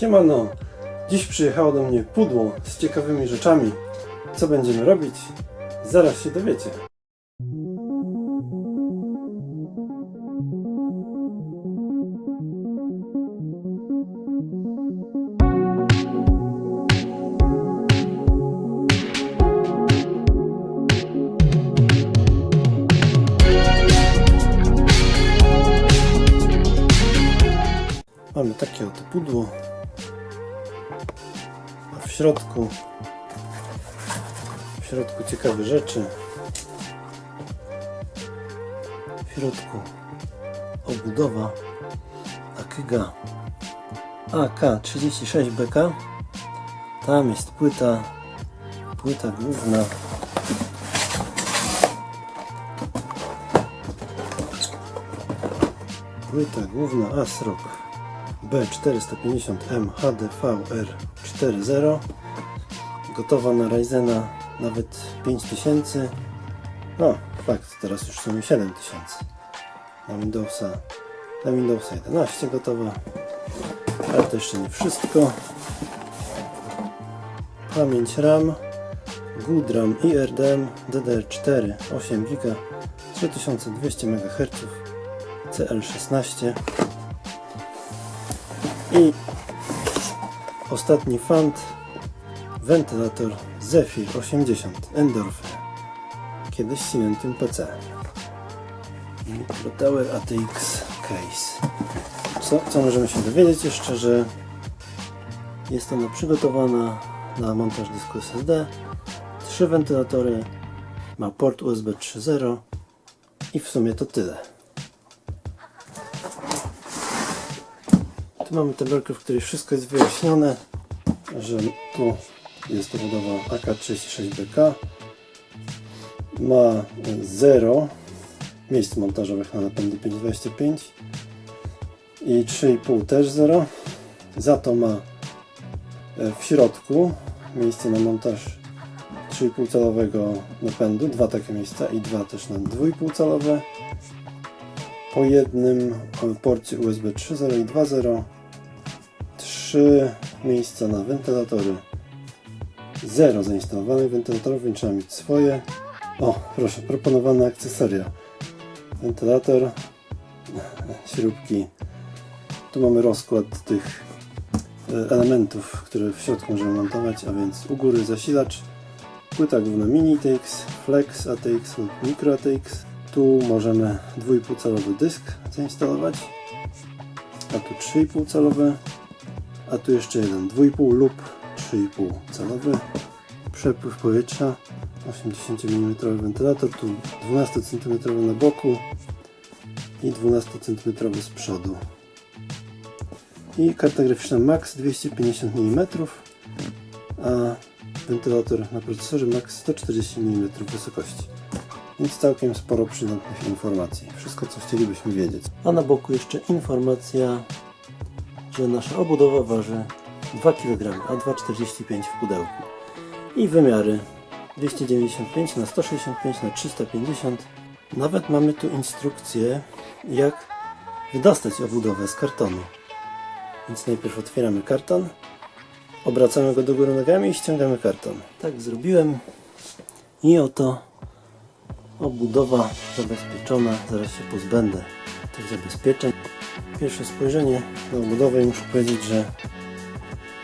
Siemano, dziś przyjechało do mnie pudło z ciekawymi rzeczami. Co będziemy robić? Zaraz się dowiecie. Mamy takie oto pudło. Środku w środku ciekawe rzeczy. W środku obudowa Akyga AK36BK. Tam jest płyta płyta główna Płyta główna ASRock B450M HDVR40 gotowa na Ryzena nawet 5000 no fakt, teraz już są mi 7000 na Windowsa na Windowsa 11 gotowa. Ale to jeszcze nie wszystko. Pamięć RAM Good RAM IRDM DDR4 8 GB 3200 MHz CL16 i ostatni fant wentylator Zephyr 80 Endorphin kiedyś Symentium PC Microtower ATX Case. Co, co możemy się dowiedzieć? Jeszcze, że jest ona przygotowana na montaż dysku SSD trzy wentylatory ma port USB 3.0 i w sumie to tyle Tu mamy tabelkę, w której wszystko jest wyjaśnione, że tu jest to budowa AK36BK. Ma 0 miejsc montażowych na napędy 525 i 3,5 też 0. Za to ma e, w środku miejsce na montaż 3,5 calowego napędu, dwa takie miejsca i dwa też na 2,5 calowe po jednym porcie USB 3.0 i 2.0 trzy miejsca na wentylatory. Zero zainstalowanych wentylatorów, więc trzeba mieć swoje. O proszę, proponowane akcesoria. Wentylator śrubki. Tu mamy rozkład tych e, elementów, które w środku możemy montować, a więc u góry zasilacz płyta główna mini ATX, flex ATX lub micro ATX tu możemy 2,5 calowy dysk zainstalować a tu 3,5 calowe a tu jeszcze jeden. 2,5 lub 3,5 calowy. Przepływ powietrza. 80 mm wentylator. Tu 12 cm na boku. I 12 cm z przodu. I karta graficzna Max 250 mm a wentylator na procesorze Max 140 mm wysokości. Więc całkiem sporo przydatnych informacji. Wszystko co chcielibyśmy wiedzieć. A na boku jeszcze informacja że nasza obudowa waży 2 kg, a 2,45 w pudełku. I wymiary 295 na 165 na 350. Nawet mamy tu instrukcję, jak wydostać obudowę z kartonu. Więc najpierw otwieramy karton, obracamy go do góry nogami i ściągamy karton. Tak zrobiłem i oto obudowa zabezpieczona. Zaraz się pozbędę tych zabezpieczeń. Pierwsze spojrzenie na obudowę i muszę powiedzieć, że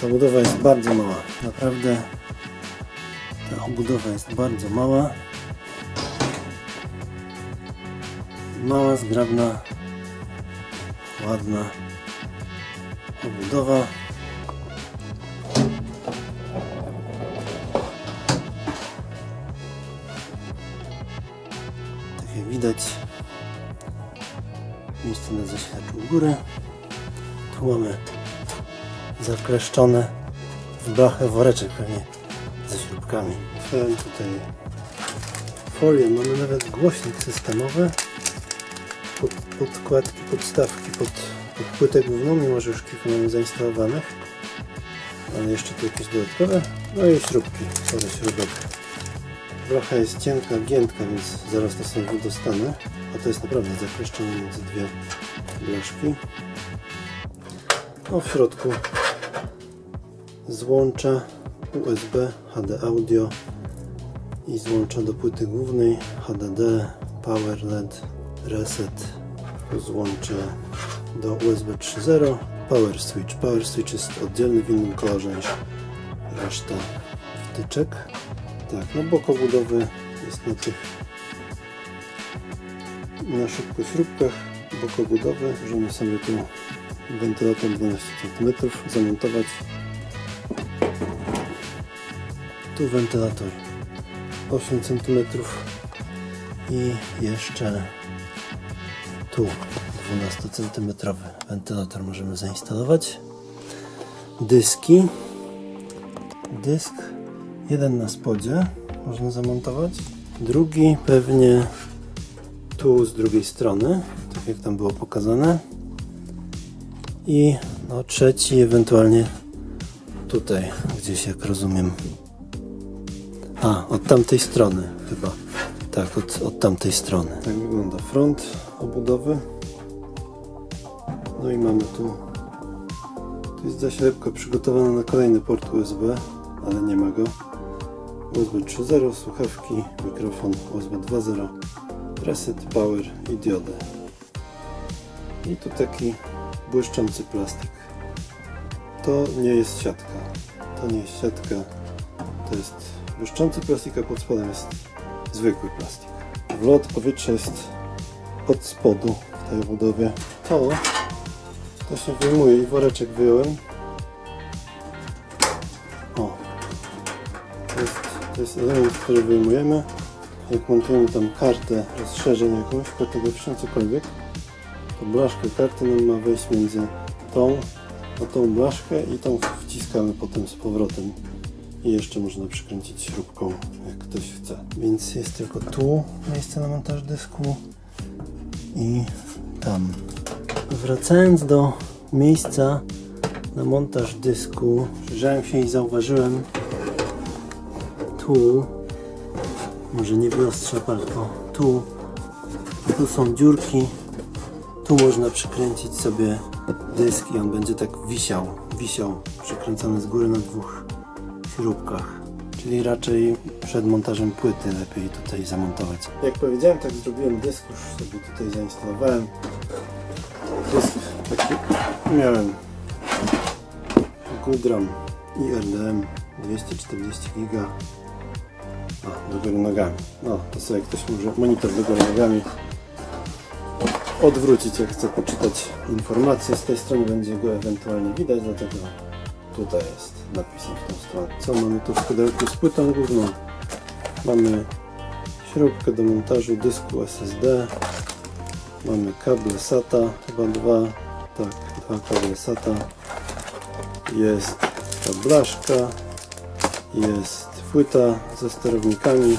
ta budowa jest bardzo mała. Naprawdę ta obudowa jest bardzo mała. Mała, zgrabna, ładna obudowa. Tak jak widać miejsce na u góry. Tu mamy zakleszczone w blachę woreczek pewnie ze śrubkami. Tutaj folię, mamy nawet głośnik systemowy. Pod, podkładki, podstawki pod, pod płytę główną, mimo że już kilka mamy zainstalowanych. Ale jeszcze tu jakieś dodatkowe. No i śrubki, parę śrubek. Blacha jest cienka, giętka, więc zaraz to sobie wydostanę. A to jest naprawdę zakleszczone między dwie blaszki. No w środku złącza USB, HD audio i złącza do płyty głównej HDD, Power LED, Reset, tu do USB 3.0, Power Switch. Power Switch jest oddzielny w innym kolorze niż reszta wtyczek. Tak, no bok obudowy jest na tych na szybko śrubkach bok obudowy. Możemy sobie tu wentylator 12 cm zamontować. Tu wentylator 8 cm i jeszcze tu 12 cm wentylator możemy zainstalować. Dyski. Dysk jeden na spodzie można zamontować. Drugi pewnie tu z drugiej strony, tak jak tam było pokazane. I no, trzeci ewentualnie tutaj, gdzieś jak rozumiem. A, od tamtej strony chyba. Tak, od, od tamtej strony. Tak wygląda front obudowy. No i mamy tu. Tu jest zaślepka przygotowana na kolejny port USB, ale nie ma go. USB 3.0, słuchawki, mikrofon USB 2.0, reset, power i diodę. I tu taki błyszczący plastik. To nie jest siatka. To nie jest siatka. To jest błyszczący plastik, a pod spodem jest zwykły plastik. Wlot powietrza jest od spodu w tej obudowie. To, to się wyjmuje i woreczek wyjąłem. To jest element, który wyjmujemy. Jak montujemy tam kartę rozszerzeń jakąś, kartograficzną, cokolwiek, to blaszka karty nam ma wejść między tą, a tą blaszkę i tą wciskamy potem z powrotem. I jeszcze można przykręcić śrubką, jak ktoś chce. Więc jest tylko tu miejsce na montaż dysku i tam. Wracając do miejsca na montaż dysku, przyjrzałem się i zauważyłem tu, może nie wyostrza palko, tu, tu są dziurki, tu można przykręcić sobie dysk i on będzie tak wisiał, wisiał, przykręcony z góry na dwóch śrubkach. Czyli raczej przed montażem płyty lepiej tutaj zamontować. Jak powiedziałem, tak zrobiłem dysk, już sobie tutaj zainstalowałem. Dysk taki miałem Goodram i RDM 240 giga. A, do góry nogami. No, to sobie ktoś może monitor do góry nogami odwrócić, jak chce poczytać informacje. Z tej strony będzie go ewentualnie widać, dlatego tutaj jest napisem w tą stronę. Co mamy tu w pudełku z płytą główną? Mamy śrubkę do montażu dysku SSD. Mamy kable SATA, chyba dwa, tak, dwa kable SATA. Jest ta blaszka, jest płyta ze sterownikami,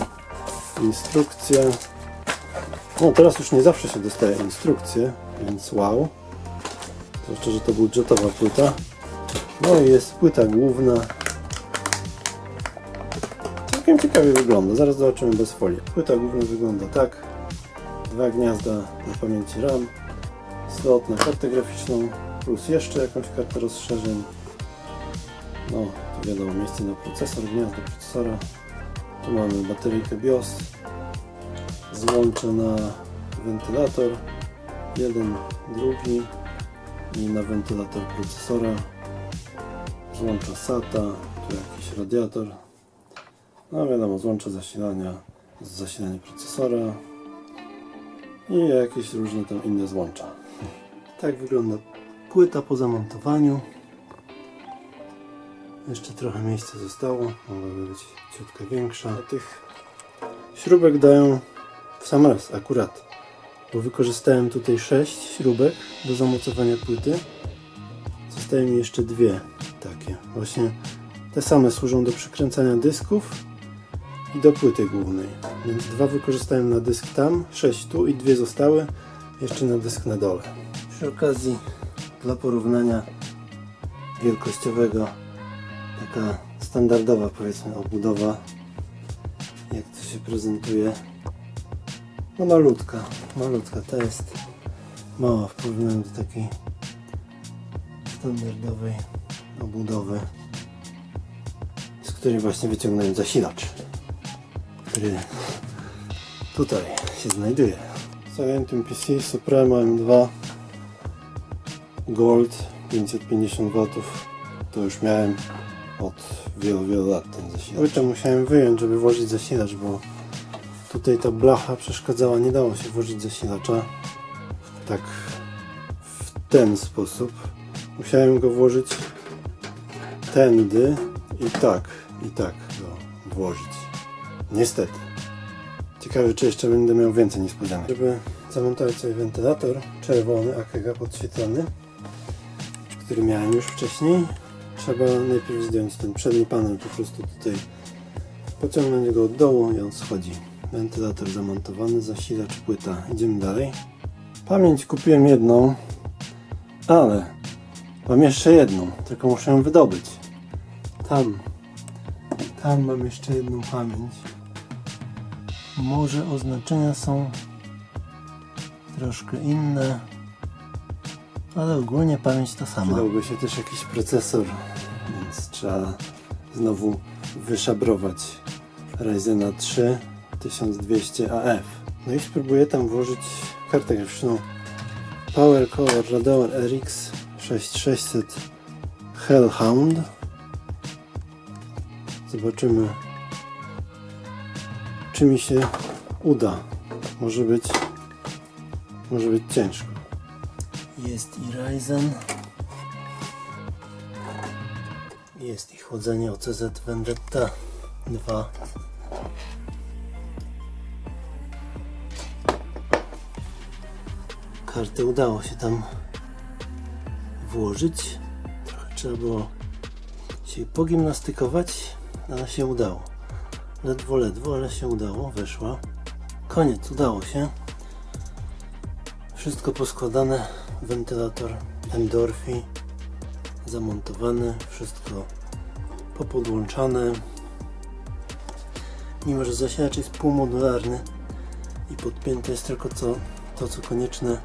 instrukcja. No teraz już nie zawsze się dostaje instrukcje, więc wow. Zwłaszcza, że to budżetowa płyta. No i jest płyta główna. Całkiem ciekawie wygląda. Zaraz zobaczymy bez folii. Płyta główna wygląda tak. Dwa gniazda na pamięci RAM. Slot na kartę graficzną. Plus jeszcze jakąś kartę rozszerzeń. No, wiadomo, miejsce na procesor, gniazdo procesora. Tu mamy bateryjkę BIOS. Złącze na wentylator. Jeden, drugi. I na wentylator procesora. Złącza SATA. Tu jakiś radiator. No wiadomo, złącze zasilania z zasilania procesora. I jakieś różne tam inne złącza. Tak wygląda płyta po zamontowaniu. Jeszcze trochę miejsca zostało, mogłaby być ciutkę większa. A tych śrubek dają w sam raz, akurat. Bo wykorzystałem tutaj 6 śrubek do zamocowania płyty. Zostaje mi jeszcze dwie takie. Właśnie te same służą do przykręcania dysków i do płyty głównej. Więc dwa wykorzystałem na dysk tam, 6 tu i dwie zostały jeszcze na dysk na dole. Przy okazji dla porównania wielkościowego taka standardowa powiedzmy obudowa jak to się prezentuje no malutka malutka to jest mała w porównaniu do takiej standardowej obudowy której właśnie wyciągnąłem zasilacz, który tutaj się znajduje. Silentium PC Suprema M2 Gold 550 W. To już miałem od wielu, wielu lat ten zasilacz. Płytę musiałem wyjąć, żeby włożyć zasilacz, bo tutaj ta blacha przeszkadzała, nie dało się włożyć zasilacza tak w ten sposób. Musiałem go włożyć tędy i tak, i tak go włożyć. Niestety. Ciekawe, czy jeszcze będę miał więcej niespodzianek. Żeby zamontować sobie wentylator czerwony AKG podświetlony, który miałem już wcześniej, trzeba najpierw zdjąć ten przedni panel, po prostu tutaj pociągnąć go od dołu i on schodzi. Wentylator zamontowany, zasilacz, płyta. Idziemy dalej. Pamięć kupiłem jedną, ale mam jeszcze jedną, tylko muszę ją wydobyć. Tam, tam mam jeszcze jedną pamięć. Może oznaczenia są troszkę inne, ale ogólnie pamięć ta sama. Przydałby się też jakiś procesor, więc trzeba znowu wyszabrować Ryzena 3 1200 AF. No i spróbuję tam włożyć kartę graficzną Power Color Radeon RX 6600 Hellhound. Zobaczymy, czy mi się uda. Może być, może być ciężko. Jest i Ryzen. Jest i chłodzenie OCZ Vendetta 2. Kartę udało się tam włożyć. Trochę trzeba było się pogimnastykować, ale się udało. Ledwo, ledwo, ale się udało, weszła. Koniec, udało się. Wszystko poskładane, wentylator Endorfi zamontowany, wszystko popodłączane. Mimo, że zasilacz jest półmodularny i podpięte jest tylko co, to co konieczne,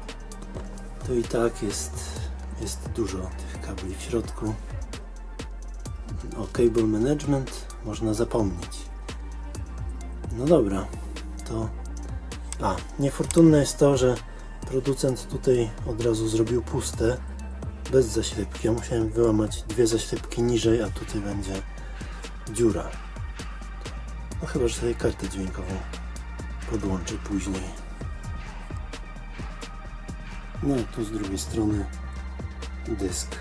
to i tak jest, jest dużo tych kabli w środku. O cable management można zapomnieć. No dobra, to. A, niefortunne jest to, że producent tutaj od razu zrobił puste, bez zaślepki. Ja musiałem wyłamać dwie zaślepki niżej, a tutaj będzie dziura. No chyba, że sobie kartę dźwiękową podłączę później. No i tu z drugiej strony dysk.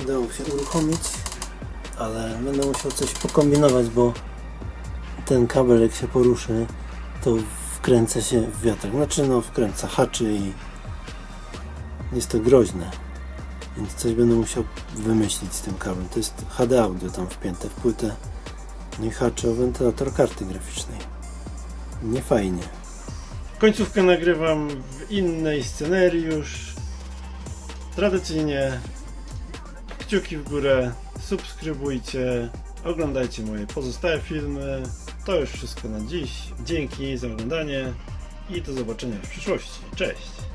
Udało się uruchomić, ale będę musiał coś pokombinować, bo ten kabel jak się poruszy, to wkręca się w wiatrak. Znaczy no wkręca, haczy i jest to groźne. Więc coś będę musiał wymyślić z tym kablem. To jest HD audio tam wpięte w płytę. No i haczy o wentylator karty graficznej. Nie fajnie. Końcówkę nagrywam w innej scenariusz. Tradycyjnie kciuki w górę, subskrybujcie, oglądajcie moje pozostałe filmy. To już wszystko na dziś. Dzięki za oglądanie i do zobaczenia w przyszłości. Cześć!